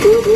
ਪੱਟੀ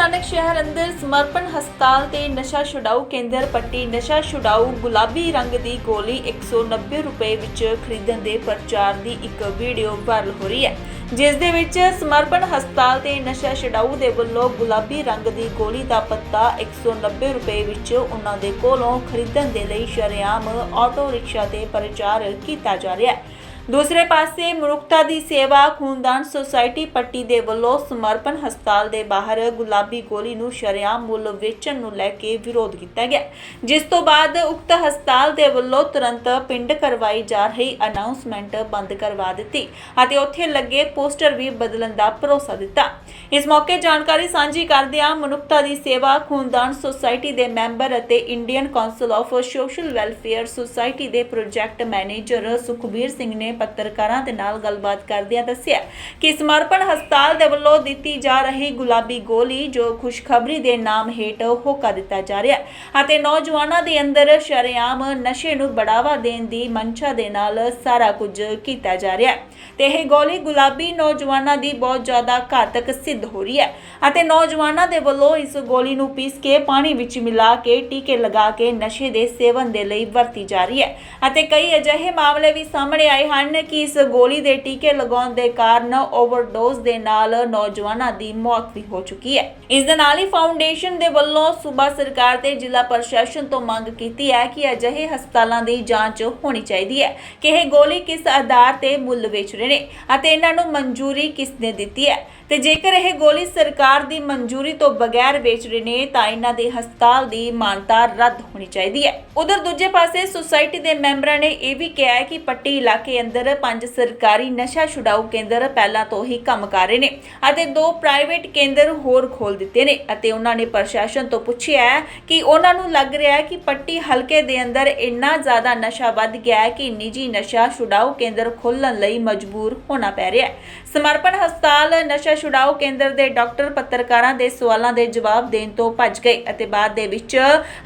ਸਥਾਨਕ ਸ਼ਹਿਰ ਅੰਦਰ ਸਮਰਪਣ ਹਸਪਤਾਲ ਤੇ ਨਸ਼ਾ ਛੁਡਾਊ ਕੇਂਦਰ ਪੱਟੀ ਨਸ਼ਾ ਛੁਡਾਊ ਗੁਲਾਬੀ ਰੰਗ ਦੀ ਗੋਲੀ 190 ਰੁਪਏ ਵਿੱਚ ਖਰੀਦਣ ਦੇ ਪ੍ਰਚਾਰ ਦੀ ਇੱਕ ਵੀਡੀਓ ਵਾਇਰਲ ਹੋ ਰਹੀ ਹੈ, ਜਿਸ ਦੇ ਵਿੱਚ ਸਮਰਪਣ ਹਸਪਤਾਲ ਤੇ ਨਸ਼ਾ ਛੁਡਾਊ ਦੇ ਵੱਲੋਂ ਗੁਲਾਬੀ ਰੰਗ ਦੀ ਗੋਲੀ ਦਾ ਪੱਤਾ 190 ਰੁਪਏ ਵਿੱਚ ਉਹਨਾਂ ਦੇ ਕੋਲੋਂ ਖਰੀਦਣ ਦੇ ਲਈ ਸ਼ਰੇਆਮ ਆਟੋ ਰਿਕਸ਼ਾ ਤੇ ਪ੍ਰਚਾਰ ਕੀਤਾ ਜਾ ਰਿਹਾ ਹੈ। ਦੂਸਰੇ ਪਾਸੇ ਮਨੁੱਖਤਾ ਦੀ ਸੇਵਾ ਖੂਨਦਾਨ ਸੁਸਾਇਟੀ ਪੱਟੀ ਦੇ ਵੱਲੋਂ ਸਮਰਪਣ ਹਸਪਤਾਲ ਦੇ ਬਾਹਰ ਗੁਲਾਬੀ ਗੋਲੀ ਨੂੰ ਸ਼ਰੇਆਮ ਮੁੱਲ ਵੇਚਣ ਨੂੰ ਲੈ ਕੇ ਵਿਰੋਧ ਕੀਤਾ ਗਿਆ। ਜਿਸ ਤੋਂ ਬਾਅਦ ਉਕਤ ਹਸਪਤਾਲ ਦੇ ਵੱਲੋਂ ਤੁਰੰਤ ਪਿੰਡ ਕਰਵਾਈ ਜਾ ਰਹੀ ਅਨਾਉਂਸਮੈਂਟ ਬੰਦ ਕਰਵਾ ਦਿੱਤੀ ਅਤੇ ਉੱਥੇ ਲੱਗੇ ਪੋਸਟਰ ਵੀ ਬਦਲਣ ਦਾ ਭਰੋਸਾ ਦਿੱਤਾ। ਇਸ ਮੌਕੇ ਜਾਣਕਾਰੀ ਸਾਂਝੀ ਕਰਦਿਆਂ ਮਨੁੱਖਤਾ ਦੀ ਸੇਵਾ ਖੂਨਦਾਨ ਸੁਸਾਇਟੀ ਦੇ ਮੈਂਬਰ ਅਤੇ Indian council of social welfare society ਦੇ ਪ੍ਰੋਜੈਕਟ ਮੈਨੇਜਰ ਸੁਖਬੀਰ ਸਿੰਘ ਨੇ ਪੱਤਰਕਾਰਾਂ ਦੇ ਨਾਲ ਗੱਲਬਾਤ ਕਰਦਿਆਂ ਦੱਸਿਆ ਕਿ ਸਮਰਪਣ ਹਸਪਤਾਲ ਦੇ ਵੱਲੋਂ ਦਿੱਤੀ ਜਾ ਰਹੀ ਗੁਲਾਬੀ ਗੋਲੀ, ਜੋ ਖੁਸ਼ਖਬਰੀ ਦੇ ਨਾਮ ਹੇਠ ਹੋਕਾ ਦਿੱਤਾ ਜਾ ਰਿਹਾ ਹੈ ਅਤੇ ਨੌਜਵਾਨਾਂ ਦੇ ਅੰਦਰ ਸ਼ਰੇਆਮ ਨਸ਼ੇ ਨੂੰ ਬੜਾਵਾ ਦੇਣ ਦੀ ਮਨਸ਼ਾ ਦੇ ਨਾਲ ਸਾਰਾ ਕੁਝ ਕੀਤਾ ਜਾ ਰਿਹਾ ਹੈ। ਤੇ ਇਹ ਗੋਲੀ ਗੁਲਾਬੀ ਨੌਜਵਾਨਾਂ ਦੀ ਬਹੁਤ ਜ਼ਿਆਦਾ ਘਾਤਕ ਸਿੱਧ ਹੋ ਰਹੀ ਹੈ ਅਤੇ ਨੌਜਵਾਨਾਂ ਦੇ ਵੱਲੋਂ ਇਸ ਗੋਲੀ ਨੂੰ ਪੀਸ ਕੇ ਪਾਣੀ ਵਿੱਚ ਮਿਲਾ ਕੇ ਟੀਕੇ ਲਗਾ ਕੇ ਨਸ਼ੇ ਦੇ ਸੇਵਨ ਦੇ ਲਈ ਵਰਤੀ ਜਾ ਰਹੀ ਹੈ ਅਤੇ ਕਈ ਅਜਿਹੇ ਮਾਮਲੇ ਵੀ ਸਾਹਮਣੇ ਆਏ ਹਨ ਕਿ ਇਸ ਗੋਲੀ ਦੇ ਟੀਕੇ ਲਗਾਉਣ ਦੇ ਕਾਰਨ ਓਵਰਡੋਜ਼ ਦੇ ਨਾਲ ਨੌਜਵਾਨਾਂ ਦੀ ਮੌਤ ਵੀ ਹੋ ਚੁੱਕੀ ਹੈ। ਇਸ ਦੇ ਨਾਲ ਹੀ ਫਾਊਂਡੇਸ਼ਨ ਦੇ ਵੱਲੋਂ ਸੂਬਾ ਸਰਕਾਰ ਤੇ ਜ਼ਿਲ੍ਹਾ ਪ੍ਰਸ਼ਾਸਨ ਤੋਂ ਮੰਗ ਕੀਤੀ ਹੈ ਕਿ ਅਜਿਹੇ ਹਸਪਤਾਲਾਂ ਦੀ ਜਾਂਚ ਹੋਣੀ ਚਾਹੀਦੀ ਹੈ ਕਿ ਇਹ ਗੋਲੀ ਕਿਸ ਆਧਾਰ ਤੇ ਮੁੱਲ ਵੇਚ ਰਹੇ ਨੇ ਅਤੇ ਇਹਨਾਂ ਨੂੰ ਮਨਜ਼ੂਰੀ ਕਿਸ ਨੇ ਦਿੱਤੀ ਹੈ। ਤੇ ਜੇਕਰ ਇਹ ਗੋਲੀ ਸਰਕਾਰ ਦੀ ਮਨਜ਼ੂਰੀ ਤੋਂ ਬਗੈਰ ਵੇਚ ਰਹੇ ਨੇ, ਤਾਂ ਇਹਨਾਂ ਦੇ ਹਸਪਤਾਲ ਦੀ ਮਾਨਤਾ ਰੱਦ ਹੋਣੀ ਚਾਹੀਦੀ ਹੈ। ਉਧਰ ਦੂਜੇ ਪਾਸੇ ਸੁਸਾਇਟੀ ਦੇ ਮੈਂਬਰਾਂ ਨੇ ਇਹ ਵੀ ਕਿਹਾ ਹੈ ਕਿ ਪੱਟੀ ਇਲਾਕੇ ਅੰਦਰ ਪੰਜ ਸਰਕਾਰੀ ਨਸ਼ਾ ਛੁਡਾਊ ਕੇਂਦਰ ਪਹਿਲਾਂ ਤੋਂ ਹੀ ਕੰਮ ਕਰ ਰਹੇ ਨੇ ਅਤੇ ਦੋ ਪ੍ਰਾਈਵੇਟ ਕੇਂਦਰ ਹੋਰ ਖੋਲ ਦਿੱਤੇ ਨੇ ਅਤੇ ਉਹਨਾਂ ਨੇ ਪ੍ਰਸ਼ਾਸਨ ਤੋਂ ਪੁੱਛਿਆ ਕਿ ਉਹਨਾਂ ਨੂੰ ਲੱਗ ਰਿਹਾ ਹੈ ਕਿ ਪੱਟੀ ਹਲਕੇ ਦੇ ਅੰਦਰ ਇੰਨਾ ਜ਼ਿਆਦਾ ਨਸ਼ਾ ਵੱਧ ਗਿਆ ਹੈ ਕਿ ਨਿੱਜੀ ਨਸ਼ਾ ਛੁਡਾਊ ਕੇਂਦਰ ਖੋਲਣ ਲਈ ਮਜਬੂਰ ਹੋਣਾ ਪੈ ਰਿਹਾ ਹੈ। ਸਮਰਪਣ ਹਸਪਤਾਲ ਨਸ਼ਾ ਛੁਡਾਓ ਕੇਂਦਰ ਦੇ ਡਾਕਟਰ ਪੱਤਰਕਾਰਾਂ ਦੇ ਸਵਾਲਾਂ ਦੇ ਜਵਾਬ ਦੇਣ ਤੋਂ ਭੱਜ ਗਏ ਅਤੇ ਬਾਅਦ ਦੇ ਵਿੱਚ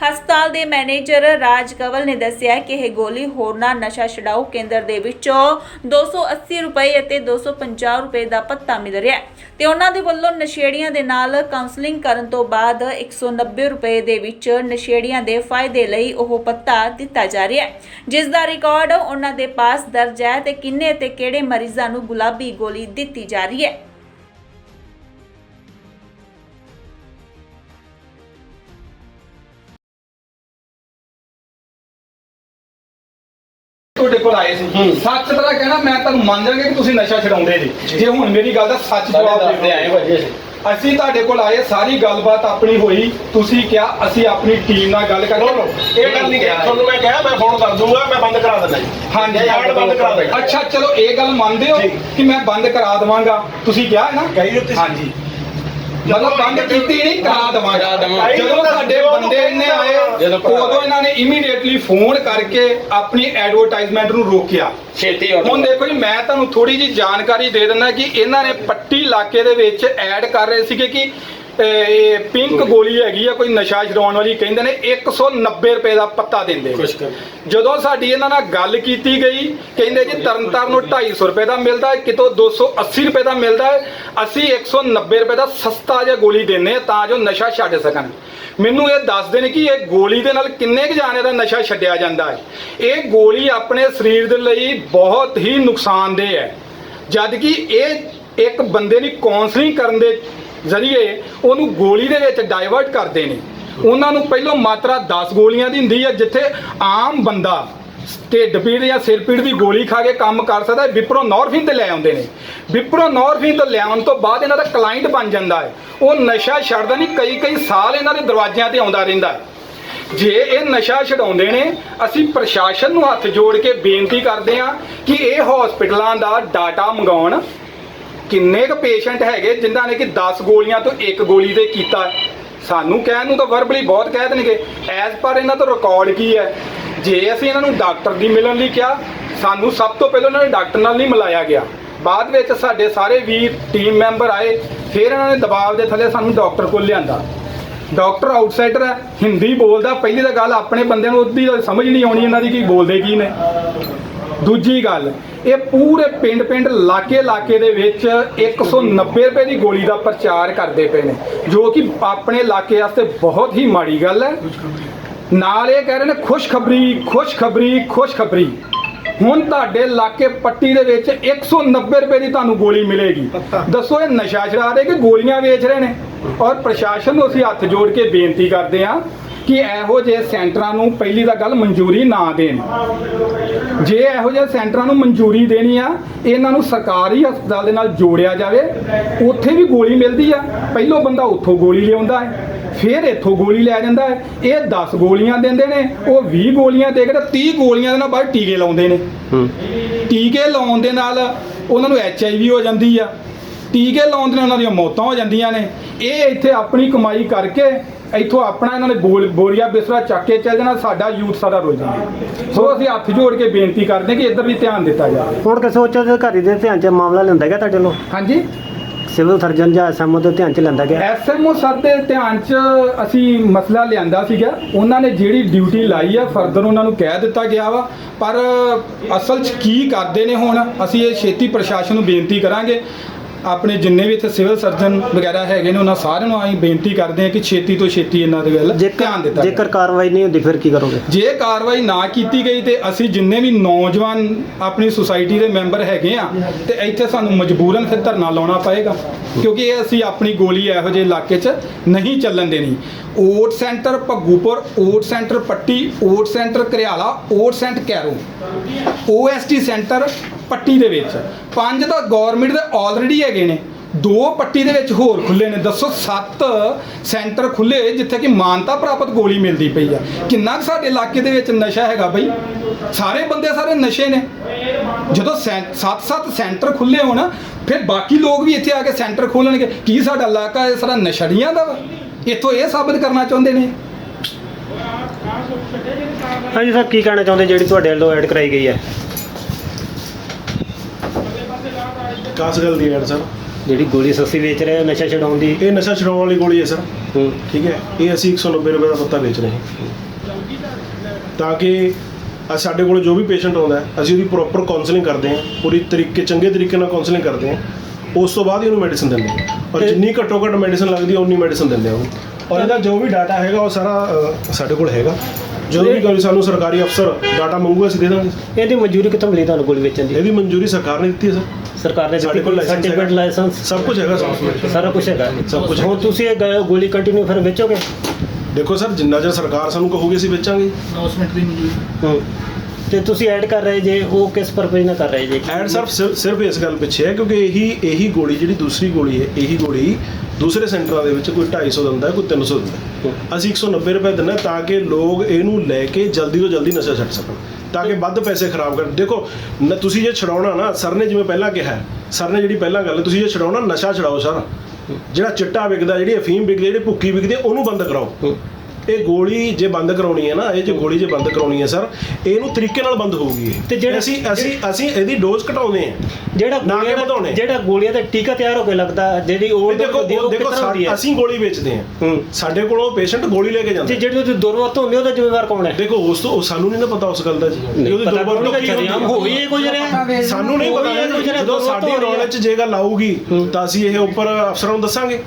ਹਸਪਤਾਲ ਦੇ ਮੈਨੇਜਰ ਰਾਜ ਕਵਲ ਨੇ ਦੱਸਿਆ ਕਿ ਇਹ ਗੋਲੀ ਹੋਰਨਾਂ ਨਸ਼ਾ ਛੁਡਾਊ ਕੇਂਦਰ ਦੇ ਵਿੱਚੋਂ 280 ਰੁਪਏ ਅਤੇ 250 ਰੁਪਏ ਦਾ ਪੱਤਾ ਮਿਲ ਰਿਹਾ ਤੇ ਉਹਨਾਂ ਦੇ ਵੱਲੋਂ ਨਸ਼ੇੜੀਆਂ ਦੇ ਨਾਲ ਕਾਉਂਸਲਿੰਗ ਕਰਨ ਤੋਂ ਬਾਅਦ 190 ਰੁਪਏ ਦੇ ਵਿੱਚ ਨਸ਼ੇੜੀਆਂ ਦੇ ਫਾਇਦੇ ਲਈ ਉਹ ਪੱਤਾ ਦਿੱਤਾ ਜਾ ਰਿਹਾ ਹੈ। ਜਿਸ ਦਾ ਰਿਕਾਰਡ ਉਹਨਾਂ ਦੇ ਪਾਸ ਦਰਜ ਹੈ ਤੇ ਕਿੰਨੇ ਤੇ ਕਿਹੜੇ ਮਰੀਜ਼ਾਂ ਨੂੰ ਗੁਲਾਬੀ ਗੋਲੀ ਦਿੱਤੀ ਜਾ ਰਹੀ ਹੈ। ਤੁਹਾਡੇ ਕੋਲ ਆਏ ਸੀ। ਸੱਚ ਤਰ੍ਹਾਂ ਕਹਿਣਾ ਮੈਂ ਤੁਹਾਨੂੰ ਮੰਨ ਜਾਵਾਂਗਾ ਕਿ ਤੁਸੀਂ ਨਸ਼ਾ ਛਡਾਉਂਦੇ ਜੀ। ਜੇ। ਹੁਣ ਮੇਰੀ ਗੱਲ ਦਾ ਸੱਚ ਜਵਾਬ ਦੇ ਆਏ ਭਾਜੀ ਅਸੀਂ। ਅਸੀਂ ਤੁਹਾਡੇ ਕੋਲ ਆਏ ਸਾਰੀ ਗੱਲਬਾਤ ਆਪਣੀ ਹੋਈ। ਤੁਸੀਂ ਕਿਹਾ ਅਸੀਂ ਆਪਣੀ ਟੀਮ ਨਾਲ ਗੱਲ ਨੋ, ਕਰਕੇ ਇਹ ਗੱਲ ਨਹੀਂ ਕਿਹਾ। ਤੁਹਾਨੂੰ ਮੈਂ ਕਿਹਾ ਮੈਂ ਫੋਨ ਕਰ ਦੂੰਗਾ ਮੈਂ ਬੰਦ ਕਰਾ ਦਿੰਦਾ ਜੀ। ਹਾਂਜੀ। ਬੰਦ ਕਰਾ ਦੇਗਾ ਅੱਛਾ ਚਲੋ ਇਹ ਗੱਲ ਮੰਨਦੇ ਹੋ। ਕਿ ਮੈਂ ਬੰਦ ਕਰਾ ਦਵਾਂਗਾ? ਤੁਸੀਂ ਕਿਹਾ ਹੈ ਨਾ? ਕਹੀ ਦਿੱਤੀ। ਹਾਂਜੀ। ਮਤਲਬ ਬੰਦ ਕੀਤੀ ਨਹੀਂ ਕਰਾ ਦਵਾਂਗਾ। ਜਦੋਂ ਸਾਡੇ ਬੰਦੇ ਇੰਨੇ ਆਏ ਜਦੋਂ ਉਦੋਂ ਇਹਨਾਂ ਨੇ ਇਮੀਡੀਏਟਲੀ ਫੋਨ ਕਰਕੇ ਆਪਣੀ ਐਡਵਰਟਾਈਜ਼ਮੈਂਟ ਨੂੰ ਰੋਕਿਆ। ਛੇਤੀ ਹੁਣ ਦੇਖੋ ਜੀ ਮੈਂ ਤੁਹਾਨੂੰ ਥੋੜੀ ਜੀ ਜਾਣਕਾਰੀ ਦੇ ਦਿੰਦਾ ਕਿ ਇਹਨਾਂ ਨੇ ਪੱਟੀ ਇਲਾਕੇ ਦੇ ਵਿੱਚ ਐਡ ਕਰ ਰਹੇ ਸੀਗੇ ਕਿ ਇਹ ਪਿੰਕ ਗੋਲੀ ਹੈਗੀ ਆ ਕੋਈ ਨਸ਼ਾ ਛਡਾਉਣ ਵਾਲੀ ਕਹਿੰਦੇ ਨੇ 190 ਰੁਪਏ ਦਾ ਪੱਤਾ ਦਿੰਦੇ ਨੇ। ਜਦੋਂ ਸਾਡੀ ਇਹਨਾਂ ਨਾਲ ਗੱਲ ਕੀਤੀ ਗਈ ਕਹਿੰਦੇ ਜੀ ਤਰਨਤਾਰਨ ਨੂੰ 250 ਰੁਪਏ ਦਾ ਮਿਲਦਾ ਹੈ ਕਿਤੋਂ 280 ਰੁਪਏ ਦਾ ਮਿਲਦਾ ਹੈ ਅਸੀਂ 190 ਰੁਪਏ ਦਾ ਸਸਤਾ ਜਿਹਾ ਗੋਲੀ ਦਿੰਨੇ ਆ ਤਾਂ ਜੋ ਨਸ਼ਾ ਛੱਡ ਸਕਣ। ਮੈਨੂੰ ਇਹ ਦੱਸ ਦੇਣ ਕਿ ਇਹ ਗੋਲੀ ਦੇ ਨਾਲ ਕਿੰਨੇ ਕੁ ਜਾਣੇ ਦਾ ਨਸ਼ਾ ਛੱਡਿਆ ਜਾਂਦਾ ਹੈ। ਇਹ ਗੋਲੀ ਆਪਣੇ ਸਰੀਰ ਦੇ ਲਈ ਬਹੁਤ ਹੀ ਨੁਕਸਾਨਦੇਹ ਹੈ। ਜਦ ਕਿ ਇਹ ਇੱਕ ਬੰਦੇ ਦੀ ਕਾਉਂਸਲਿੰਗ ਕਰਨ ਦੇ ਜ਼ਰੀਏ ਉਹਨੂੰ ਗੋਲੀ ਦੇ ਵਿੱਚ ਡਾਇਵਰਟ ਕਰਦੇ ਨੇ। ਉਹਨਾਂ ਨੂੰ ਪਹਿਲਾਂ ਮਾਤਰਾ 10 ਗੋਲੀਆਂ ਦੀ ਹੁੰਦੀ ਹੈ ਜਿੱਥੇ ਆਮ ਬੰਦਾ ਢਿੱਡ ਪੀੜ ਜਾਂ ਸਿਰ ਪੀੜ ਦੀ ਗੋਲੀ ਖਾ ਕੇ ਕੰਮ ਕਰ ਸਕਦਾ, ਵਿਪਰੋਨੋਰਫਿਨ ਤੇ ਲੈ ਆਉਂਦੇ ਨੇ। ਵਿਪਰੋਨੋਰਫਿਨ ਤੋਂ ਲਿਆਉਣ ਤੋਂ ਬਾਅਦ ਇਹਨਾਂ ਦਾ ਕਲਾਇੰਟ ਬਣ ਜਾਂਦਾ ਹੈ। ਉਹ ਨਸ਼ਾ ਛੱਡਦਾ ਨਹੀਂ, ਕਈ ਕਈ ਸਾਲ ਇਹਨਾਂ ਦੇ ਦਰਵਾਜ਼ਿਆਂ ਤੇ ਆਉਂਦਾ ਰਹਿੰਦਾ ਹੈ। ਜੇ ਇਹ ਨਸ਼ਾ ਛਡਾਉਂਦੇ ਨੇ, ਅਸੀਂ ਪ੍ਰਸ਼ਾਸਨ ਨੂੰ ਹੱਥ ਜੋੜ ਕੇ ਬੇਨਤੀ ਕਰਦੇ ਹਾਂ ਕਿ ਇਹ ਹਸਪੀਟਲਾਂ ਦਾ ਡਾਟਾ ਮੰਗਾਉਣ। ਕਿੰਨੇ ਕੁ ਪੇਸ਼ੈਂਟ ਹੈਗੇ ਜਿਨ੍ਹਾਂ ਨੇ ਕਿ 10 ਗੋਲੀਆਂ ਤੋਂ ਇੱਕ ਗੋਲੀ ਤੇ ਕੀਤਾ? ਸਾਨੂੰ ਕਹਿਣ ਨੂੰ ਤਾਂ ਵਰਬਲੀ ਬਹੁਤ ਕਹਿ ਦੇਣਗੇ। ਐਜ਼ ਪਰ ਇਹਨਾਂ ਤੋਂ ਰਿਕਾਰਡ ਕੀ ਹੈ? ਜੇ ਅਸੀਂ ਇਹਨਾਂ ਨੂੰ ਡਾਕਟਰ ਦੀ ਮਿਲਣ ਲਈ ਕਿਹਾ, ਸਾਨੂੰ ਸਭ ਤੋਂ ਪਹਿਲਾਂ ਉਹਨਾਂ ਨੇ ਡਾਕਟਰ ਨਾਲ ਨਹੀਂ ਮਿਲਾਇਆ ਗਿਆ। ਬਾਅਦ ਵਿੱਚ ਸਾਡੇ ਸਾਰੇ ਵੀਰ ਟੀਮ ਮੈਂਬਰ ਆਏ, ਫਿਰ ਇਹਨਾਂ ਨੇ ਦਬਾਅ ਦੇ ਥੱਲੇ ਸਾਨੂੰ ਡਾਕਟਰ ਕੋਲ ਲਿਆਂਦਾ। ਡਾਕਟਰ ਆਊਟਸਾਈਡਰ ਹੈ, ਹਿੰਦੀ ਬੋਲਦਾ, ਪਹਿਲੀ ਤਾਂ ਗੱਲ ਆਪਣੇ ਬੰਦਿਆਂ ਨੂੰ ਉਹਦੀ ਸਮਝ ਨਹੀਂ ਆਉਣੀ ਇਹਨਾਂ ਦੀ ਕੀ ਬੋਲਦੇ ਕੀ ਨੇ। ਦੂਜੀ ਗੱਲ ਇਹ ਪੂਰੇ ਪਿੰਡ ਪਿੰਡ ਇਲਾਕੇ ਇਲਾਕੇ ਦੇ ਵਿੱਚ 190 ਰੁਪਏ ਦੀ ਗੋਲੀ ਦਾ ਪ੍ਰਚਾਰ ਕਰਦੇ ਪਏ ਨੇ ਜੋ ਕਿ ਆਪਣੇ ਇਲਾਕੇ ਵਾਸਤੇ ਬਹੁਤ ਹੀ ਮਾੜੀ ਗੱਲ ਹੈ। ਨਾਲ ਇਹ ਕਹਿ ਰਹੇ ਨੇ ਖੁਸ਼ਖਬਰੀ ਖੁਸ਼ਖਬਰੀ ਖੁਸ਼ਖਬਰੀ। ਹੁਣ ਤੁਹਾਡੇ ਇਲਾਕੇ ਪੱਟੀ ਦੇ ਵਿੱਚ 190 ਰੁਪਏ ਦੀ ਤੁਹਾਨੂੰ ਗੋਲੀ ਮਿਲੇਗੀ। ਦੱਸੋ ਇਹ ਨਸ਼ਾ ਛਡਾ ਰਹੇ ਕਿ ਗੋਲੀਆਂ ਵੇਚ ਰਹੇ ਨੇ? ਔਰ ਪ੍ਰਸ਼ਾਸਨ ਨੂੰ ਅਸੀਂ ਹੱਥ ਜੋੜ ਕੇ ਬੇਨਤੀ ਕਰਦੇ ਹਾਂ ਕਿ ਇਹੋ ਜਿਹੇ ਸੈਂਟਰਾਂ ਨੂੰ ਪਹਿਲੀ ਤਾਂ ਗੱਲ ਮਨਜ਼ੂਰੀ ਨਾ ਦੇਣ। ਜੇ ਇਹੋ ਜਿਹੇ ਸੈਂਟਰਾਂ ਨੂੰ ਮਨਜ਼ੂਰੀ ਦੇਣੀ ਆ ਇਹਨਾਂ ਨੂੰ ਸਰਕਾਰੀ ਹਸਪਤਾਲ ਦੇ ਨਾਲ ਜੋੜਿਆ ਜਾਵੇ ਉੱਥੇ ਵੀ ਗੋਲੀ ਮਿਲਦੀ ਆ। ਪਹਿਲੋਂ ਬੰਦਾ ਉੱਥੋਂ ਗੋਲੀ ਲਿਆਉਂਦਾ ਹੈ ਫਿਰ ਇੱਥੋਂ ਗੋਲੀ ਲੈ ਜਾਂਦਾ ਹੈ। ਇਹ 10 ਗੋਲੀਆਂ ਦਿੰਦੇ ਨੇ ਉਹ 20 ਗੋਲੀਆਂ ਦੇ ਕੇ ਤੇ 30 ਗੋਲੀਆਂ ਦੇ ਨਾਲ ਬਾਅਦ ਟੀਕੇ ਲਾਉਂਦੇ ਨੇ। ਟੀਕੇ ਲਾਉਣ ਦੇ ਨਾਲ ਉਹਨਾਂ ਨੂੰ ਐਚ ਆਈ ਵੀ ਹੋ ਜਾਂਦੀ ਆ। ਟੀਕੇ ਲਾਉਣ ਦੇ ਨਾਲ ਉਹਨਾਂ ਦੀਆਂ ਮੌਤਾਂ ਹੋ ਜਾਂਦੀਆਂ ਨੇ। ਇਹ ਇੱਥੇ ਆਪਣੀ ਕਮਾਈ ਕਰਕੇ ਇੱਥੋਂ ਆਪਣਾ ਇਹਨਾਂ ਨੇ ਬੋਲ ਬੋਰੀਆ ਬਿਸਰਾ ਚੱਕ ਕੇ ਚੱਲ ਜਾਣਾ ਸਾਡਾ ਯੂਥ ਸਾਡਾ ਰੁਲ ਜਾਣਾ ਸੋ ਅਸੀਂ ਹੱਥ ਜੋੜ ਕੇ ਬੇਨਤੀ ਕਰਦੇ ਹਾਂ ਕਿ ਇੱਧਰ ਵੀ ਧਿਆਨ ਦਿੱਤਾ ਜਾਵੇ। ਹੁਣ ਕਿਸੇ ਉੱਚ ਅਧਿਕਾਰੀ ਦੇ ਧਿਆਨ 'ਚ ਮਾਮਲਾ ਲੈਂਦਾ ਗਿਆ ਤੁਹਾਡੇ ਵੱਲੋਂ? ਹਾਂਜੀ। ਸਿਵਲ ਸਰਜਨ ਜਾਂ ਐਸਐਮਓ ਦੇ ਧਿਆਨ 'ਚ ਲੈਂਦਾ ਗਿਆ? ਐਸਐਮਓ ਸਰ ਦੇ ਧਿਆਨ 'ਚ ਅਸੀਂ ਮਸਲਾ ਲਿਆਂਦਾ ਸੀਗਾ। ਉਹਨਾਂ ਨੇ ਜਿਹੜੀ ਡਿਊਟੀ ਲਾਈ ਆ ਫਰਦਰ ਉਹਨਾਂ ਨੂੰ ਕਹਿ ਦਿੱਤਾ ਗਿਆ ਵਾ। ਪਰ ਅਸਲ 'ਚ ਕੀ ਕਰਦੇ ਨੇ ਹੁਣ ਅਸੀਂ ਇਹ ਛੇਤੀ ਪ੍ਰਸ਼ਾਸਨ ਨੂੰ ਬੇਨਤੀ ਕਰਾਂਗੇ। ਆਪਣੇ ਜਿੰਨੇ ਵੀ ਇੱਥੇ ਸਿਵਲ ਸਰਜਨ ਵਗੈਰਾ ਹੈਗੇ ਨੇ ਉਹਨਾਂ ਸਾਰਿਆਂ ਨੂੰ ਅਸੀਂ ਬੇਨਤੀ ਕਰਦੇ ਹਾਂ ਕਿ ਛੇਤੀ ਤੋਂ ਛੇਤੀ ਇਹਨਾਂ ਦੇ ਵੱਲ ਧਿਆਨ ਦਿੱਤਾ ਜਾਵੇ। ਜੇਕਰ ਕਾਰਵਾਈ ਨਹੀਂ ਹੁੰਦੀ ਫਿਰ ਕੀ ਕਰੋਗੇ? ਜੇ ਕਾਰਵਾਈ ਨਾ ਕੀਤੀ ਗਈ ਤੇ ਅਸੀਂ ਜਿੰਨੇ ਵੀ ਨੌਜਵਾਨ ਆਪਣੀ ਸੁਸਾਇਟੀ ਦੇ ਮੈਂਬਰ ਹੈਗੇ ਆ ਤੇ ਇੱਥੇ ਸਾਨੂੰ ਮਜਬੂਰਨ ਫਿਰ ਧਰਨਾ ਲਾਉਣਾ ਪਏਗਾ। ਕਿਉਂਕਿ ਇਹ ਅਸੀਂ ਆਪਣੀ ਗੋਲੀ ਇਹੋ ਜਿਹੇ ਇਲਾਕੇ 'ਚ ਨਹੀਂ ਚੱਲਣ ਦੇਣੀ। ਓਟ ਸੈਂਟਰ ਭੱਗੂਪੁਰ ਓਟ ਸੈਂਟਰ ਪੱਟੀ OOAT centre Gharyala OOAT centre Kairon. OST centre Patti ਦੇ ਵਿੱਚ। ਪੰਜ ਤਾਂ ਗਵਰਨਮੈਂਟ ਦੇ ਆਲਰੇਡੀ ਹੈਗੇ ਨੇ। ਦੋ ਪੱਟੀ ਦੇ ਵਿੱਚ ਹੋਰ ਖੁੱਲੇ ਨੇ। ਦੱਸੋ ਸੱਤ ਸੈਂਟਰ ਖੁੱਲੇ ਜਿੱਥੇ ਕਿ ਮਾਨਤਾ ਪ੍ਰਾਪਤ ਗੋਲੀ ਮਿਲਦੀ ਪਈ ਆ। ਕਿੰਨਾ ਸਾਡੇ ਇਲਾਕੇ ਦੇ ਵਿੱਚ ਨਸ਼ਾ ਹੈਗਾ ਬਈ? ਸਾਰੇ ਬੰਦੇ ਸਾਰੇ ਨਸ਼ੇ ਨੇ। ਜਦੋਂ ਸੱਤ ਸੱਤ ਸੈਂਟਰ ਖੁੱਲੇ ਹੋਣ, ਫਿਰ ਬਾਕੀ ਲੋਕ ਵੀ ਇੱਥੇ ਆ ਕੇ ਸੈਂਟਰ ਖੋਲਣਗੇ ਕੀ ਸਾਡਾ ਇਲਾਕਾ ਇਹ ਸਾਰਾ ਨਸ਼ੜੀਆਂ ਦਾ ਵਾ? ਇੱਥੋਂ ਇਹ ਸਾਬਤ ਕਰਨਾ ਚਾਹੁੰਦੇ ਨੇ। ਹਾਂਜੀ ਸਰ, ਕੀ ਕਹਿਣਾ ਚਾਹੁੰਦੇ ਜਿਹੜੀ ਤੁਹਾਡੇ ਵੱਲੋਂ ਐਡ ਕਰਾਈ ਗਈ ਹੈ? ਕਾਸ ਗੱਲ ਦੀ ਐਡ ਸਰ। ਜਿਹੜੀ ਗੋਲੀ ਸਸਤੀ ਵੇਚ ਰਹੇ ਹੋ ਨਸ਼ਾ ਛਡਾਉਣ ਦੀ? ਇਹ ਨਸ਼ਾ ਛਡਾਉਣ ਵਾਲੀ ਗੋਲੀ ਹੈ ਸਰ। ਹੂੰ। ਠੀਕ ਹੈ। ਇਹ ਅਸੀਂ 190 ਰੁਪਏ ਦਾ ਪੱਤਾ ਵੇਚ ਰਹੇ ਹਾਂ। ਤਾਂ ਕਿ ਆ ਸਾਡੇ ਕੋਲ ਜੋ ਵੀ ਪੇਸ਼ੈਂਟ ਆਉਂਦਾ ਹੈ, ਅਸੀਂ ਉਹਦੀ ਪ੍ਰੋਪਰ ਕਾਉਂਸਲਿੰਗ ਕਰਦੇ ਹਾਂ ਪੂਰੀ ਤਰੀਕੇ ਚੰਗੇ ਤਰੀਕੇ ਨਾਲ ਕਾਉਂਸਲਿੰਗ ਕਰਦੇ ਹਾਂ। ਉਸ ਤੋਂ ਬਾਅਦ ਹੀ ਉਹਨੂੰ ਮੈਡੀਸਿਨ ਦਿੰਦੇ ਹਾਂ। ਔਰ ਜਿੰਨੀ ਘੱਟੋ ਘੱਟ ਮੈਡੀਸਿਨ ਲੱਗਦੀ ਹੈ ਉਨੀ ਮੈਡੀਸਿਨ ਦਿੰਦੇ ਹਾਂ ਔਰ ਇਹਦਾ ਜੋ ਵੀ ਡਾਟਾ ਹੈਗਾ ਉਹ ਸਾਰਾ ਸਾਡੇ ਕੋਲ ਹੈਗਾ। ਜਦੋਂ ਵੀ ਕੋਈ ਸਾਨੂੰ ਸਰਕਾਰੀ ਅਫਸਰ ਡਾਟਾ ਮੰਗੂਗਾ ਅਸੀਂ ਦੇ ਦਾਂਗੇ। ਇਹਦੀ ਮਨਜ਼ੂਰੀ ਕਿੱਥੋਂ ਮਿਲੀ ਤੁਹਾਨੂੰ ਗੋਲੀ ਵੇਚਣ ਦੀ? ਇਹਦੀ ਮਨਜ਼ੂਰੀ ਸਰਕਾਰ ਨੇ ਦਿੱਤੀ ਹੈ ਸਰ। ਸਰਕਾਰ ਨੇ ਸਾਡੇ ਦਿੱਤੀ ਕੋਲ ਲਾਇਸੈਂਸ ਸਰਟੀਫਿਕੇਟ। ਲਾਇਸੈਂਸ ਸਭ ਕੁਝ ਹੈਗਾ ਸਰ ਸਾਰਾ ਕੁਝ ਹੈਗਾ। ਸਭ ਕੁਛ ਹੁਣ ਤੁਸੀਂ ਇਹ ਗਏ ਗੋਲੀ ਕੰਟੀਨਿਊ ਫਿਰ ਵੇਚੋਗੇ? ਦੇਖੋ ਸਰ ਜਿੰਨਾ ਚਿਰ ਸਰਕਾਰ ਸਾਨੂੰ ਕਹੂਗੀ ਅਸੀਂ ਵੇਚਾਂਗੇ। ਹੂੰ। ਤੇ ਤੁਸੀਂ ਐਡ ਕਰ ਰਹੇ ਜੇ ਉਹ ਕਿਸ ਪਰਪਸ ਨਾਲ ਕਰ ਰਹੇ ਜੇ? ਐਡ ਸਰ ਸਿਰ- ਸਿਰਫ ਇਸ ਗੱਲ ਪਿੱਛੇ ਹੈ ਕਿਉਂਕਿ ਇਹੀ ਇਹੀ ਗੋਲੀ ਜਿਹੜੀ ਦੂਸਰੀ ਗੋਲੀ ਹੈ ਇਹੀ ਗੋਲੀ ਦੂਸਰੇ ਸੈਂਟਰਾਂ ਦੇ ਵਿੱਚ ਕੋਈ 250 ਦਿੰਦਾ ਕੋਈ 300 ਦਿੰਦਾ। ਅਸੀਂ 190 ਰੁਪਏ ਦਿੰਦੇ ਤਾਂ ਕਿ ਲੋਕ ਇਹਨੂੰ ਲੈ ਕੇ ਜਲਦੀ ਤੋਂ ਜਲਦੀ ਨਸ਼ਾ ਛੱਡ ਸਕਣ ਤਾਂ ਕਿ ਵੱਧ ਪੈਸੇ ਖਰਾਬ ਕਰਨ। ਦੇਖੋ ਤੁਸੀਂ ਜੇ ਛਡਾਉਣਾ ਨਾ ਸਰ ਨੇ ਜਿਵੇਂ ਪਹਿਲਾਂ ਕਿਹਾ ਸਰ ਨੇ ਜਿਹੜੀ ਪਹਿਲਾਂ ਗੱਲ ਤੁਸੀਂ ਜੇ ਛਡਾਉਣਾ ਨਸ਼ਾ ਛਡਾਓ ਸਰ। ਜਿਹੜਾ ਚਿੱਟਾ ਵਿਕਦਾ ਜਿਹੜੀ ਅਫੀਮ ਵਿਕਦੀ ਜਿਹੜੀ ਭੁੱਕੀ ਵਿਕਦੀ ਉਹਨੂੰ ਬੰਦ ਕਰਾਓ। ਇਹ ਗੋਲੀ ਜੇ ਬੰਦ ਕਰਾਉਣੀ ਹੈ ਨਾ ਇਹ ਜੇ ਗੋਲੀ ਜੇ ਬੰਦ ਕਰਾਉਣੀ ਹੈ ਸਰ ਇਹਨੂੰ ਤਰੀਕੇ ਨਾਲ ਬੰਦ ਹੋਊਗੀ ਤੇ ਜਿਹੜਾ- ਅਸੀਂ ਅਸੀਂ ਅਸੀਂ ਇਹਦੀ ਡੋਜ਼ ਘਟਾਉਂਦੇ ਹਾਂ। ਜਿਹੜਾ ਗੋਲੀਆਂ ਵਧਾਉਣੇ। ਜਿਹੜਾ ਗੋਲੀਆਂ ਦਾ ਟੀਕਾ ਤਿਆਰ ਹੋ ਕੇ ਲੱਗਦਾ ਜਿਹੜੀ ਉਹ ਇਹ ਦੇਖੋ ਅਸੀਂ ਗੋਲੀ ਵੇਚਦੇ ਹਾਂ। ਹੂੰ। ਸਾਡੇ ਕੋਲੋਂ ਪੇਸ਼ੈਂਟ ਗੋਲੀ ਲੈ ਕੇ ਤੇ ਜਾਂਦੇ ਜਿਹੜੀ ਉਹਦੀ ਦੁਰਵਰਤੋਂ ਹੁੰਦੀ ਉਹਦਾ ਜ਼ਿੰਮੇਵਾਰ ਕੌਣ ਹੈ? ਦੇਖੋ ਉਸ ਤੋਂ ਉਹ ਸਾਨੂੰ ਨਹੀਂ ਨਾ ਪਤਾ ਉਸ ਗੱਲ ਦਾ ਜੀ। ਉਹਦੀ ਦੁਰਵਰਤੋਂ ਕੀ ਸ਼ਰੇਆਮ ਹੋ। ਕੁਝ ਰਿਹਾ ਸਾਨੂੰ ਨਹੀਂ ਪਤਾ ਜਦੋਂ ਸਾਡੀ। ਨੌਲੇਜ 'ਚ ਜੇ ਗੱਲ ਆਊਗੀ ਤਾਂ ਅਸੀਂ ਇਹ ਉੱਪਰ ਅਫਸਰਾਂ ਨੂੰ ਦੱਸਾਂਗੇ।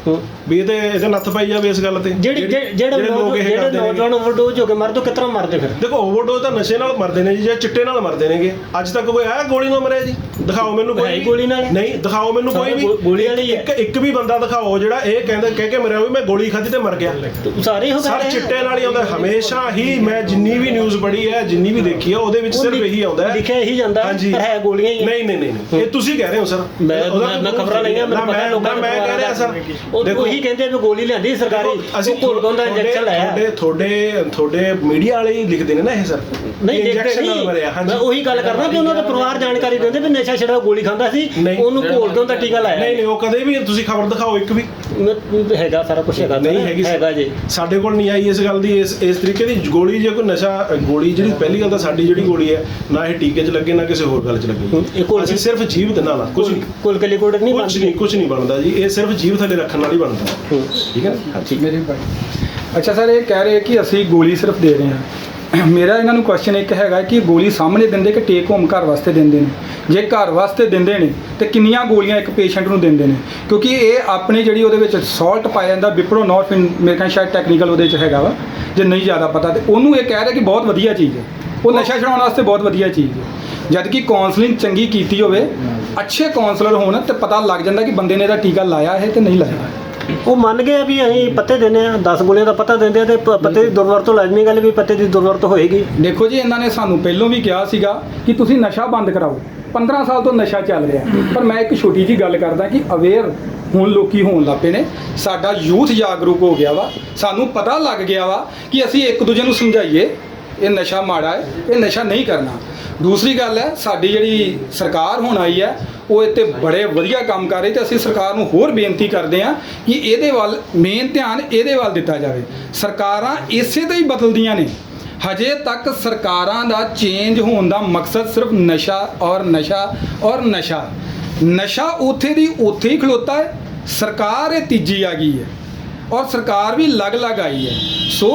ਵੀ ਇਹਦੇ ਇਹਦੇ ਨੱਥ ਪਾਈ ਜਾਵੇ ਇਸ ਗੱਲ ਤੇ। ਜਿਹੜੀ ਜਿਹੜੇ- ਜਿਹੜੇ ਜਿਹੜੇ ਲੋਕ ਇਹ ਜਿਹੜੇ ਕਰਦੇ ਨੇ ਨੌਜਵਾਨ ਓਵਰਡੋਜ਼ ਹੋ ਕੇ ਮਰਦੇ ਉਹ ਤਰ੍ਹਾਂ ਮਰਦੇ ਫਿਰ? ਦੇਖੋ ਓਵਰਡੋਜ਼ ਤਾਂ ਨਸ਼ੇ ਨਾਲ ਮਰਦੇ ਨੇ ਜੀ ਜਾਂ ਚਿੱਟੇ ਨਾਲ ਮਰਦੇ ਨੇਗੇ। ਅੱਜ ਤੱਕ ਕੋਈ ਆਇਆ ਗੋਲੀ ਨਾਲ ਮਰਿਆ ਜੀ? ਦਿਖਾਓ ਮੈਨੂੰ ਹੈ ਕੋਈ ਹੀ। ਗੋਲੀ ਨਾਲ। ਹੀ। ਨਹੀਂ ਦਿਖਾਓ ਮੈਨੂੰ ਕੋਈ ਵੀ। ਗੋ- ਗੋਲੀ ਵਾਲੀ ਹੈ। ਇੱਕ ਇੱਕ ਵੀ ਬੰਦਾ ਦਿਖਾਓ ਜਿਹੜਾ ਇਹ ਕਹਿੰਦਾ ਕਹਿ ਕੇ ਮਰਿਆ ਵੀ ਮੈਂ ਗੋਲੀ ਖਾਧੀ ਤੇ ਮਰ ਗਿਆ। ਤੇ ਸਾਰੇ ਹੋ ਸਰ ਚਿੱਟੇ ਨਾਲ ਹੀ ਆਉਂਦਾ ਹਮੇਸ਼ਾ ਹੀ ਮੈਂ ਜਿੰਨੀ ਵੀ ਨਿਊਜ਼ ਪੜ੍ਹੀ ਹੈ ਜਿੰਨੀ ਵੀ ਦੇਖੀ ਹੈ ਉਹਦੇ ਵਿੱਚ ਸਿਰਫ ਇਹੀ ਆਉਂਦਾ ਹੈ। ਲਿਖਿਆ ਇਹੀ ਜਾਂਦਾ ਹੈ, ਹਾਂਜੀ। ਪਰ ਹੈ ਗੋਲੀਆਂ ਹੀ ਹੈ। ਨਹੀਂ ਨਹੀਂ ਨਹੀਂ ਨਹੀਂ। ਇਹ ਤੁਸੀਂ ਕਹਿ ਰਹੇ ਹੋ ਸਰ। ਮੈਂ ਉਹਦਾ ਮੈਂ- ਖਬਰਾਂ ਲਈਆਂ ਮੈਨੂੰ ਪਤਾ ਲੋਕਾਂ ਨਾ ਮੈਂ ਕਹਿ ਰਿਹਾ ਸਰ। ਉਹ ਉਹੀ ਕਹਿੰਦੇ ਵੀ ਗੋਲੀ ਲਿਆਂਦੀ ਸਰਕਾਰੀ। ਅਸੀਂ ਅਸੀਂ ਦਾ ਇੰਜੈਕਸ਼ਨ ਲਾਇਆ। ਤੁਹਾਡੇ ਤੁਹਾਡੇ ਤੁਹਾਡੇ ਮੀਡੀਆ ਵਾਲੇ ਹੀ ਲਿਖਦੇ ਨੇ ਨਾ ਇਹ ਸਰ। ਨਹੀਂ ਦੇਖਦੇ ਨਹੀਂ। ਮੈਂ ਉਹੀ ਗੱਲ ਕਰਦਾ ਕਿ ਉਹਨਾਂ ਦਾ ਪਰਿਵਾਰ ਜਾਣਕਾਰੀ ਦਿੰਦੇ ਵੀ ਨਸ਼ਾ ਛੜਾ ਗੋਲੀ ਖਾਂਦਾ ਸੀ। ਉਹਨੂੰ ਘੋਲ ਕੇ ਉਹਦਾ ਟੀਕਾ ਲਾਇਆ ਨਹੀਂ ਨਹੀਂ ਉਹ ਕਦੇ ਵੀ ਤੁਸੀਂ ਖਬਰ ਦਿਖਾਓ ਇੱਕ ਵੀ। ਹੈਗਾ ਸਾਰਾ ਕੁਝ ਹੈਗਾ ਨਹੀਂ ਹੈਗੀ। ਹੈਗਾ ਜੀ। ਸਾਡੇ ਕੋਲ ਨਹੀਂ ਆਈ ਇਸ ਗੱਲ ਦੀ ਇਸ ਇਸ ਤਰੀਕੇ ਦੀ। ਗੋਲੀ ਜੇ ਕੋਈ ਨਸ਼ਾ ਗੋਲੀ ਜਿਹੜੀ ਪਹਿਲੀ ਗੱਲ ਤਾਂ ਸਾਡੀ ਜਿਹੜੀ ਗੋਲੀ ਹੈ ਨਾ ਇਹ ਟੀਕੇ 'ਚ ਲੱਗੇ ਨਾ ਕਿਸੇ ਹੋਰ ਗੱਲ 'ਚ ਇਹ ਲੱਗੇ ਅਸੀਂ ਸਿਰਫ ਜੀਵ ਦੇ ਨਾਲ ਕੁਝ ਨਹੀਂ। ਕੁਲ ਕਲੀ ਕੋਡ ਨਹੀਂ ਕੁਝ ਬਣਦੀ। ਨਹੀਂ ਕੁਝ ਨਹੀਂ ਬਣਦਾ ਜੀ। ਇਹ ਸਿਰਫ ਜੀਵ ਥੱਲੇ ਰੱਖਣ ਨਾਲ ਹੀ ਬਣਦਾ। ਠੀਕ ਹੈ ਠੀਕ ਮੇਰੇ ਭਾਈ। ਅੱਛਾ ਸਰ, ਇਹ ਕਹਿ ਰਹੇ ਕਿ ਅਸੀਂ ਗੋਲੀ ਸਿਰਫ ਦੇ ਰਹੇ ਹਾਂ। ਮੇਰਾ ਇਹਨਾਂ ਨੂੰ ਕੁਐਸਚਨ ਇੱਕ ਹੈਗਾ ਕਿ ਗੋਲੀ ਸਾਹਮਣੇ ਦਿੰਦੇ ਕਿ ਟੇਕ ਹੋਮ ਘਰ ਵਾਸਤੇ ਦਿੰਦੇ ਨੇ? ਜੇ ਘਰ ਵਾਸਤੇ ਦਿੰਦੇ ਨੇ, ਤੇ ਕਿੰਨੀਆਂ ਗੋਲੀਆਂ ਇੱਕ ਪੇਸ਼ੈਂਟ ਨੂੰ ਦਿੰਦੇ ਨੇ? ਕਿਉਂਕਿ ਇਹ ਆਪਣੀ ਜਿਹੜੀ ਉਹਦੇ ਵਿੱਚ ਸਾਲਟ ਪਾਇਆ ਜਾਂਦਾ ਵਿਪਰੋ ਨੋਰਫਿਨ ਮੇਰੇ ਖਿਆਲ ਸ਼ਾਇਦ ਟੈਕਨੀਕਲ ਉਹਦੇ ਚ ਹੈਗਾ ਵਾ, ਜੇ ਨਹੀਂ ਜ਼ਿਆਦਾ ਪਤਾ, ਤੇ ਉਹਨੂੰ ਇਹ ਕਹਿ ਰਿਹਾ ਕਿ ਬਹੁਤ ਵਧੀਆ ਚੀਜ਼ ਹੈ। ਉਹ ਨਸ਼ਾ ਛਡਾਉਣ ਵਾਸਤੇ ਬਹੁਤ ਵਧੀਆ ਚੀਜ਼ ਹੈ। ਜਦ ਕਿ ਕਾਉਂਸਲਿੰਗ ਚੰਗੀ ਕੀਤੀ ਹੋਵੇ, ਅੱਛੇ ਕਾਉਂਸਲਰ ਹੋਣ ਤੇ ਪਤਾ ਲੱਗ ਜਾਂਦਾ ਕਿ ਬੰਦੇ ਨੇ ਇਹਦਾ ਟੀਕਾ ਲਾਇਆ ਹੈ ਤੇ ਨਹੀਂ ਲਾਇਆ। ਹੈ ਉਹ ਮੰਨ ਗਏ ਆ ਵੀ ਅਸੀਂ ਪੱਤੇ ਦਿੰਦੇ ਆ 10 ਗੋਲੀਆਂ ਦਾ ਪਤਾ ਦਿੰਦੇ ਆ ਤੇ ਪ- ਪੱਤੇ ਦੀ ਦੁਰਵਰਤੋਂ ਲਾਜ਼ਮੀ ਗੱਲ ਵੀ ਪੱਤੇ ਦੀ ਦੁਰਵਰਤੋਂ ਹੋਏਗੀ। ਦੇਖੋ ਜੀ, ਇਹਨਾਂ ਨੇ ਸਾਨੂੰ ਪਹਿਲਾਂ ਵੀ ਕਿਹਾ ਸੀਗਾ ਕਿ ਤੁਸੀਂ ਨਸ਼ਾ ਬੰਦ ਕਰਾਓ। 15 ਸਾਲ ਤੋਂ ਨਸ਼ਾ ਚੱਲ ਰਿਹਾ। ਪਰ ਮੈਂ ਇੱਕ ਛੋਟੀ ਜੀ ਗੱਲ ਕਰਦਾ ਕਿ ਅਵੇਅਰ ਹੁਣ ਲੋਕੀ ਹੋਣ ਲੱਗ ਪਏ ਨੇ। ਸਾਡਾ ਯੂਥ ਜਾਗਰੂਕ ਹੋ ਗਿਆ ਵਾ। ਸਾਨੂੰ ਪਤਾ ਲੱਗ ਗਿਆ ਵਾ ਕਿ ਅਸੀਂ ਇੱਕ ਦੂਜੇ ਨੂੰ ਸਮਝਾਈਏ। ਇਹ ਨਸ਼ਾ ਮਾੜਾ ਹੈ, ਇਹ ਨਸ਼ਾ ਨਹੀਂ ਕਰਨਾ। ਦੂਸਰੀ ਗੱਲ ਹੈ, ਸਾਡੀ ਜਿਹੜੀ ਸਰਕਾਰ ਹੁਣ ਆਈ ਹੈ, ਉਹ ਇੱਥੇ ਬੜੇ ਵਧੀਆ ਕੰਮ ਕਰ ਰਹੀ ਤੇ ਅਸੀਂ ਸਰਕਾਰ ਨੂੰ ਹੋਰ ਬੇਨਤੀ ਕਰਦੇ ਹਾਂ ਕਿ ਇਹਦੇ ਵੱਲ ਮੇਨ ਧਿਆਨ ਇਹਦੇ ਵੱਲ ਦਿੱਤਾ ਜਾਵੇ। ਸਰਕਾਰਾਂ ਇਸੇ 'ਤੇ ਹੀ ਬਦਲਦੀਆਂ ਨੇ। ਹਜੇ ਤੱਕ ਸਰਕਾਰਾਂ ਦਾ ਚੇਂਜ ਹੋਣ ਦਾ ਮਕਸਦ ਸਿਰਫ ਨਸ਼ਾ ਔਰ ਨਸ਼ਾ ਔਰ ਨਸ਼ਾ। ਨਸ਼ਾ ਉੱਥੇ ਦੀ ਉੱਥੇ ਹੀ ਖਲੋਤਾ ਹੈ, ਸਰਕਾਰ ਇਹ ਤੀਜੀ ਆ ਗਈ ਹੈ। ਔਰ ਸਰਕਾਰ ਵੀ ਅਲੱਗ-ਅਲੱਗ ਆਈ ਹੈ। ਸੋ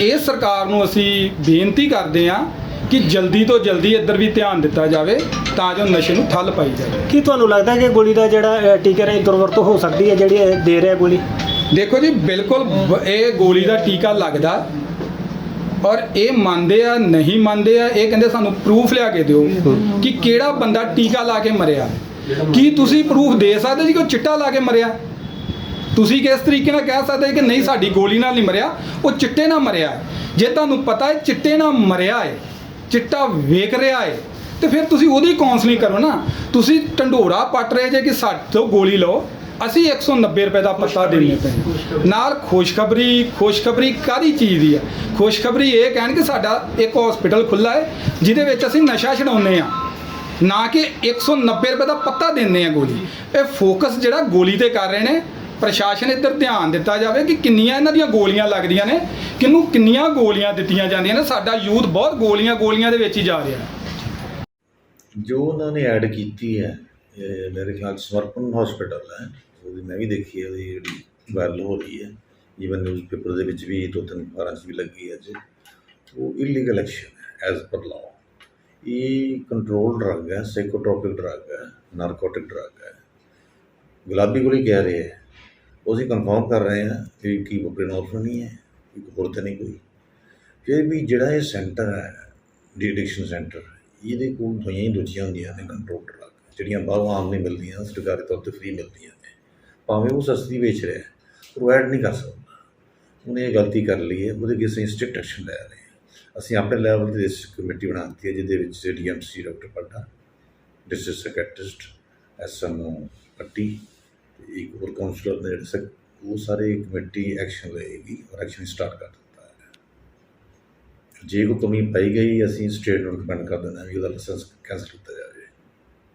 ਇਹ ਸਰਕਾਰ ਨੂੰ ਅਸੀਂ ਬੇਨਤੀ ਕਰਦੇ ਹਾਂ ਕਿ ਜਲਦੀ ਤੋਂ ਜਲਦੀ ਇੱਧਰ ਵੀ ਧਿਆਨ ਦਿੱਤਾ ਜਾਵੇ ਤਾਂ ਜੋ ਨਸ਼ੇ ਨੂੰ ਠੱਲ ਪਾਈ ਜਾਵੇ। ਕੀ ਤੁਹਾਨੂੰ ਲੱਗਦਾ ਕਿ ਗੋਲੀ ਦਾ ਜਿਹੜਾ ਟੀਕੇ ਰਾਹੀਂ ਦੁਰਵਰਤੋਂ ਹੋ ਸਕਦੀ ਹੈ ਜਿਹੜੀ ਇਹ ਦੇ ਰਿਹਾ ਗੋਲੀ? ਦੇਖੋ ਜੀ ਬਿਲਕੁਲ ਇਹ ਗੋਲੀ ਦਾ ਟੀਕਾ ਲੱਗਦਾ ਔਰ ਇਹ ਮੰਨਦੇ ਆ ਨਹੀਂ ਮੰਨਦੇ ਆ ਇਹ ਕਹਿੰਦੇ ਸਾਨੂੰ ਪ੍ਰੂਫ ਲਿਆ ਕੇ ਦਿਓ ਕਿ ਕਿਹੜਾ ਬੰਦਾ ਟੀਕਾ ਲਾ ਕੇ ਮਰਿਆ। ਕੀ ਤੁਸੀਂ ਪ੍ਰੂਫ ਦੇ ਸਕਦੇ ਜੀ ਕਿ ਉਹ ਚਿੱਟਾ ਲਾ ਕੇ ਮਰਿਆ? ਤੁਸੀਂ ਕਿਸ ਤਰੀਕੇ ਨਾਲ ਕਹਿ ਸਕਦੇ ਕਿ ਨਹੀਂ ਸਾਡੀ ਗੋਲੀ ਨਾਲ ਨਹੀਂ ਮਰਿਆ? ਉਹ ਚਿੱਟੇ ਨਾਲ ਮਰਿਆ ਜੇ ਤੁਹਾਨੂੰ ਪਤਾ ਹੈ ਚਿੱਟੇ ਨਾਲ ਮਰਿਆ ਹੈ ਚਿੱਟਾ ਵੇਖ ਰਿਹਾ ਹੈ ਤੇ ਫਿਰ ਤੁਸੀਂ ਉਹਦੀ ਕਾਉਂਸਲਿੰਗ ਕਰੋ ਨਾ। ਤੁਸੀਂ ਢੰਡੋਰਾ ਪੱਟ ਰਹੇ ਜੇ ਕਿ ਸਾਡੇ ਤੋਂ ਗੋਲੀ ਲਓ। ਅਸੀਂ 190 ਰੁਪਏ ਦਾ ਪੱਤਾ ਦੇਣੇ ਪਏ ਨਾਲ ਖੁਸ਼ਖਬਰੀ ਖੁਸ਼ਖਬਰੀ ਕਾਦੀ ਚੀਜ਼ ਦੀ ਹੈ? ਖੁਸ਼ਖਬਰੀ ਇਹ ਕਹਿਣ ਕਿ ਸਾਡਾ ਇੱਕ ਹਸਪੀਟਲ ਖੁੱਲਾ ਹੈ ਜਿਹਦੇ ਵਿੱਚ ਅਸੀਂ ਨਸ਼ਾ ਛਡਾਉਂਦੇ ਆ ਨਾ ਕਿ 190 ਰੁਪਏ ਦਾ ਪੱਤਾ ਦਿੰਦੇ ਆ ਗੋਲੀ। ਇਹ ਫੋਕਸ ਜਿਹੜਾ ਗੋਲੀ ਤੇ ਕਰ ਰਹੇ ਨੇ ਪ੍ਰਸ਼ਾਸਨ ਇੱਧਰ ਧਿਆਨ ਦਿੱਤਾ ਜਾਵੇ ਕਿ ਕਿੰਨੀਆਂ ਇਹਨਾਂ ਦੀਆਂ ਗੋਲੀਆਂ ਲੱਗਦੀਆਂ ਨੇ, ਕਿਹਨੂੰ ਕਿੰਨੀਆਂ ਗੋਲੀਆਂ ਦਿੱਤੀਆਂ ਜਾਂਦੀਆਂ ਨੇ, ਸਾਡਾ ਯੂਥ ਬਹੁਤ ਗੋਲੀਆਂ ਗੋਲੀਆਂ ਦੇ ਵਿੱਚ ਹੀ ਜਾ ਰਿਹਾ। ਜੋ ਉਹਨਾਂ ਨੇ ਐਡ ਕੀਤੀ ਹੈ ਮੇਰੇ ਖਿਆਲ ਸਮਰਪਣ ਹਸਪੀਟਲ ਹੈ, ਉਹਦੀ ਮੈਂ ਵੀ ਦੇਖੀ ਹੈ, ਉਹਦੀ ਵਾਇਰਲ ਹੋ ਰਹੀ ਹੈ ਈਵਨ ਨਿਊਜ਼ਪੇਪਰ ਦੇ ਵਿੱਚ ਵੀ ਦੋ ਤਿੰਨ ਅਖਬਾਰਾਂ ਵੀ ਲੱਗੀ ਹੈ ਅੱਜ ਉਹ ਇਲੀਗਲ ਐਕਸ਼ਨ ਹੈ ਐਜ਼ ਪਰ ਲਾਅ ਇਹ ਕੰਟਰੋਲ ਡਰੱਗ ਹੈ ਸਾਈਕੋਟ੍ਰੋਪਿਕ ਡਰੱਗ ਹੈ ਨਾਰਕੋਟਿਕ ਡਰੱਗ ਹੈ। ਗੁਲਾਬੀ ਗੋਲੀ ਕਹਿ ਰਹੇ ਹੈ। ਉਹ ਅਸੀਂ ਕਨਫਰਮ ਕਰ ਰਹੇ ਹਾਂ ਕਿ ਕੀ ਬੁਪਰੇਨੋਫਰ ਨਹੀਂ ਹੈ ਹੋਰ ਤਾਂ ਨਹੀਂ ਕੋਈ। ਫਿਰ ਵੀ ਜਿਹੜਾ ਇਹ ਸੈਂਟਰ ਹੈ ਡੀ ਸੈਂਟਰ ਇਹਦੇ ਕੋਲ ਦਵਾਈਆਂ ਹੀ ਦੂਜੀਆਂ ਹੁੰਦੀਆਂ ਨੇ ਕੰਟਰੋਲ ਡਰੱਗ ਜਿਹੜੀਆਂ ਬਾਹਰੋਂ ਆਮ ਨਹੀਂ ਮਿਲਦੀਆਂ, ਸਰਕਾਰੀ ਤੌਰ ਤੇ ਫ੍ਰੀ ਮਿਲਦੀਆਂ ਨੇ। ਭਾਵੇਂ ਉਹ ਸਸਤੀ ਵੇਚ ਰਿਹਾ ਪ੍ਰੋਵਾਈਡ ਨਹੀਂ ਕਰ ਸਕਦਾ। ਉਹਨੇ ਇਹ ਗਲਤੀ ਕਰ ਲਈ ਹੈ, ਉਹਦੇ ਅੱਗੇ ਅਸੀਂ ਸਟ੍ਰਿਕਟ ਐਕਸ਼ਨ ਲੈ ਰਹੇ ਹਾਂ। ਅਸੀਂ ਆਪਣੇ ਲੈਵਲ ਤੇ ਇਸ ਕਮੇਟੀ ਬਣਾ ਦਿੱਤੀ ਹੈ, ਜਿਹਦੇ ਵਿੱਚ ਡੀਐਮਸੀ ਡਾਕਟਰ ਪੱਡਾ ਡਿਸਟ੍ਰਿਕਟ ਸੈਕਟਰਿਸਟ ਐਸਐਮਓ ਪੱਟੀ ਇੱਕ ਹੋਰ ਕਾਉਂਸਲਰ ਨੇ ਜਿਹੜੇ ਸੈਕ- ਉਹ ਸਾਰੇ ਕਮੇਟੀ ਐਕਸ਼ਨ ਲਏਗੀ ਔਰ ਐਕਸ਼ਨ ਸਟਾਰਟ ਕਰ ਦਿੱਤਾ ਹੈ। ਜੇ ਕੋਈ ਕਮੀ ਪਾਈ ਗਈ, ਅਸੀਂ ਸਟੇਟ ਨੂੰ ਰਿਕਮੈਂਡ ਕਰ ਦਿੰਦੇ ਹਾਂ ਵੀ ਉਹਦਾ ਲਾਇਸੈਂਸ ਕੈਂਸਲ ਕੀਤਾ ਜਾਵੇ।